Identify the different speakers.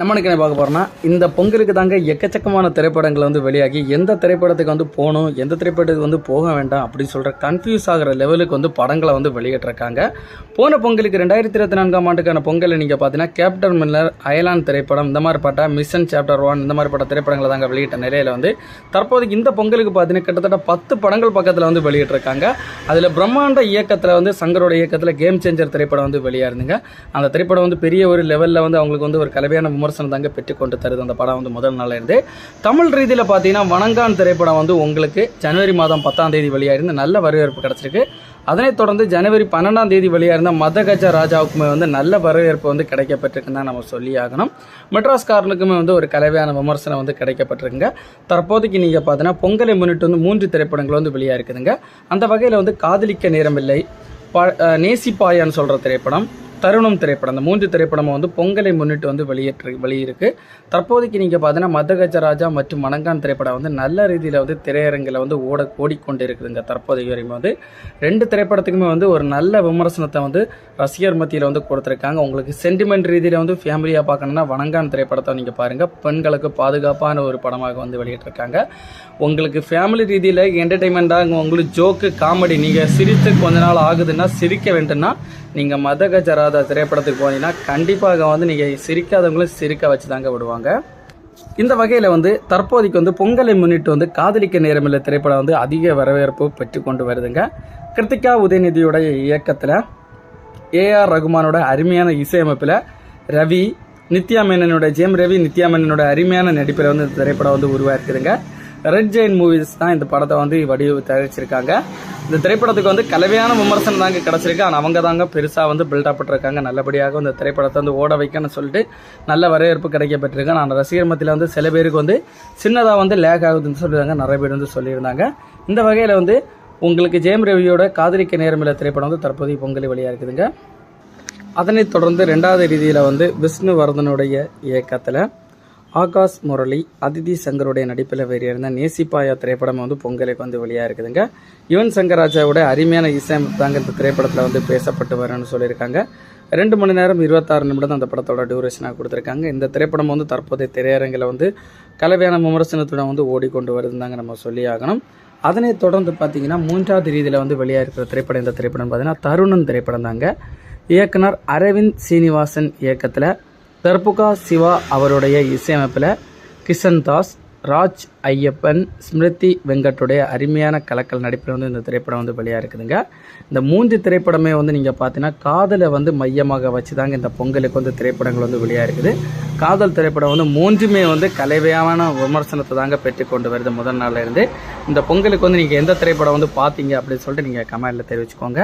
Speaker 1: நம்ம என்ன பார்க்க போறோம்னா இந்த பொங்கலுக்கு தாங்க எக்கச்சக்கமான திரைப்படங்கள் வந்து வெளியாகி எந்த திரைப்படத்துக்கு வந்து போகணும் எந்த திரைப்படத்துக்கு வந்து போக வேண்டாம் அப்படின்னு சொல்கிற கன்ஃபியூஸ் ஆகிற லெவலுக்கு வந்து படங்களை வந்து வெளியிட்டிருக்காங்க. போன பொங்கலுக்கு ரெண்டாயிரத்தி இருபத்தி நான்காம் ஆண்டுக்கான பொங்கல் நீங்கள் பார்த்தீங்கன்னா கேப்டன் மில்லர் அயலான் திரைப்படம் இந்த மாதிரி பட்ட மிஷன் சாப்டர் ஒன் இந்த மாதிரி பட்ட திரைப்படங்களை தாங்க வெளியிட்ட நிலையில் வந்து தற்போது இந்த பொங்கலுக்கு பார்த்தீங்கன்னா கிட்டத்தட்ட பத்து படங்கள் பக்கத்தில் வந்து வெளியிட்டிருக்காங்க. அதில் பிரம்மாண்ட இயக்கத்தில் வந்து சங்கரோட இயக்கத்தில் கேம் சேஞ்சர் திரைப்படம் வந்து வெளியாக இருந்துங்க அந்த திரைப்படம் வந்து பெரிய ஒரு லெவலில் வந்து அவங்களுக்கு வந்து ஒரு கலவையான விமர்சனம் தாங்க பெற்றுக்கொண்டு தருது அந்த படம் வந்து முதல் நாளில் இருந்து தமிழ் ரீதியில் பார்த்தீங்கன்னா வணங்கான் திரைப்படம் வந்து உங்களுக்கு ஜனவரி மாதம் பத்தாம் தேதி வெளியாயிருந்து நல்ல வரவேற்பு கிடச்சிருக்கு. அதனைத் தொடர்ந்து ஜனவரி பன்னெண்டாம் தேதி வெளியாக இருந்த மதகஜ ராஜாவுக்குமே வந்து நல்ல வரவேற்பு வந்து கிடைக்கப்பட்டிருக்குன்னு தான் நம்ம சொல்லி ஆகணும். மெட்ராஸ் காரனுக்குமே வந்து ஒரு கலவையான விமர்சனம் வந்து கிடைக்கப்பட்டிருக்குங்க. தற்போதைக்கு நீங்கள் பார்த்தீங்கன்னா பொங்கலை முன்னிட்டு வந்து மூன்று திரைப்படங்கள் வந்து வெளியாக இருக்குதுங்க அந்த வகையில் வந்து காதலிக்க நேரமில்லை. ப நேசிப்பாயான்னு சொல்கிற திரைப்படம் தருணம் திரைப்படம். அந்த மூன்று திரைப்படமும் வந்து பொங்கலை முன்னிட்டு வந்து வெளியேற்று வெளியிருக்கு. தற்போதைக்கு நீங்கள் பார்த்தீங்கன்னா மதகஜராஜா மற்றும் மணங்கான் திரைப்படம் வந்து நல்ல ரீதியில் வந்து திரையரங்கில் வந்து ஓட ஓடிக்கொண்டு இருக்குதுங்க தற்போதைக்கு வரைக்கும் வந்து. ரெண்டு திரைப்படத்துக்குமே வந்து ஒரு நல்ல விமர்சனத்தை வந்து ரசிகர் மத்தியில் வந்து கொடுத்துருக்காங்க. உங்களுக்கு சென்டிமெண்ட் ரீதியில் வந்து ஃபேமிலியாக பார்க்கணுன்னா வணங்கான் திரைப்படத்தை நீங்கள் பாருங்கள் பெண்களுக்கு பாதுகாப்பான ஒரு படமாக வந்து வெளியிட்டிருக்காங்க. உங்களுக்கு ஃபேமிலி ரீதியில் என்டர்டைன்மெண்ட்டாக உங்களுக்கு ஜோக்கு காமெடி நீங்கள் சிரித்து கொஞ்ச நாள் ஆகுதுன்னா சிரிக்க வேண்டும்னா நீங்கள் மதகஜராதா திரைப்படத்துக்கு போனீங்கன்னா கண்டிப்பாக வந்து நீங்கள் சிரிக்காதவங்களும் சிரிக்க வச்சு தாங்க விடுவாங்க. இந்த வகையில் வந்து தற்போதைக்கு வந்து பொங்கலை முன்னிட்டு வந்து காதலிக்க நேரமில்லை திரைப்படம் வந்து அதிக வரவேற்பு பெற்று கொண்டு வருதுங்க. கிருத்திகா உதயநிதியுடைய இயக்கத்தில் ஏஆர் ரகுமானோட அருமையான இசையமைப்பில் ரவி நித்யா மேனனோட ஜெயம் ரவி நித்யா மேனனோட அருமையான நடிப்பில் வந்து இந்த திரைப்படம் வந்து உருவாயிருக்குதுங்க ரெட் ஜெயின் மூவிஸ் தான் இந்த படத்தை வந்து வடிவு தயாரிச்சிருக்காங்க. இந்த திரைப்படத்துக்கு வந்து கலவையான விமர்சனம் தாங்க கிடச்சிருக்கு. ஆனால் அவங்க தாங்க பெருசாக வந்து பில்டப் பண்ணிருக்காங்க நல்லபடியாக இந்த திரைப்படத்தை வந்து ஓட வைக்கணும்னு சொல்லிட்டு நல்ல வரவேற்பு கிடைக்கப்பட்டிருக்கு. நான் ரசிகர் மத்தியில் வந்து சில பேருக்கு வந்து சின்னதாக வந்து லேக் ஆகுதுன்னு சொல்லியிருந்தாங்க. நிறைய பேர் வந்து சொல்லியிருந்தாங்க. இந்த வகையில் வந்து உங்களுக்கு ஜெயம் ரவியோட காதலிக்க நேரமில்ல திரைப்படம் வந்து தற்போதைய பொங்கல் வெளியாக இருக்குதுங்க. அதனைத் தொடர்ந்து ரெண்டாவது ரீதியில் வந்து விஷ்ணுவர்தனுடைய இயக்கத்தில் ஆகாஷ் முரளி அதிதி சங்கருடைய நடிப்பில் வெளியிருந்த நேசிப்பாயா திரைப்படம் வந்து பொங்கலுக்கு வந்து வெளியாக இருக்குதுங்க. யுவன் சங்கர் ராஜாவோட அருமையான இசையமைப்பு தாங்க இந்த திரைப்படத்தில் வந்து பேசப்பட்டு வரும்னு சொல்லியிருக்காங்க. ரெண்டு மணி நேரம் இருபத்தாறு நிமிடம் தான் அந்த படத்தோட டியூரேஷனாக கொடுத்துருக்காங்க. இந்த திரைப்படம் வந்து தற்போதைய திரையரங்கில் வந்து கலவையான விமர்சனத்துடன் வந்து ஓடிக்கொண்டு வருதுந்தாங்க நம்ம சொல்லி ஆகணும். அதனைத் தொடர்ந்து பார்த்தீங்கன்னா மூன்றாவது ரீதியில் வந்து வெளியாக இருக்கிற திரைப்படம் இந்த திரைப்படம் பார்த்தீங்கன்னா தருணன் திரைப்படம் தாங்க இயக்குனர் அரவிந்த் சீனிவாசன் இயக்கத்தில் தர்புகா சிவா அவருடைய இசையமைப்பில் கிஷன் தாஸ் ராஜ் ஐயப்பன் ஸ்மிருதி வெங்கட்டுடைய அருமையான கலக்கல் நடிப்பில் வந்து இந்த திரைப்படம் வந்து வெளியாக இருக்குதுங்க இந்த மூன்று திரைப்படமே வந்து நீங்கள் பார்த்தீங்கன்னா காதலை வந்து மையமாக வச்சு தாங்க இந்த பொங்கலுக்கு வந்து திரைப்படங்கள் வந்து வெளியாக இருக்குது காதல் திரைப்படம் வந்து மூன்றுமே வந்து கலவையான விமர்சனத்தை தாங்க பெற்று கொண்டு வருது முதல் நாளில் இருந்து. இந்த பொங்கலுக்கு வந்து நீங்கள் எந்த திரைப்படம் வந்து பார்த்தீங்க அப்படின்னு சொல்லிட்டு நீங்கள் கமெண்ட்டில் தெரிவிச்சுக்கோங்க.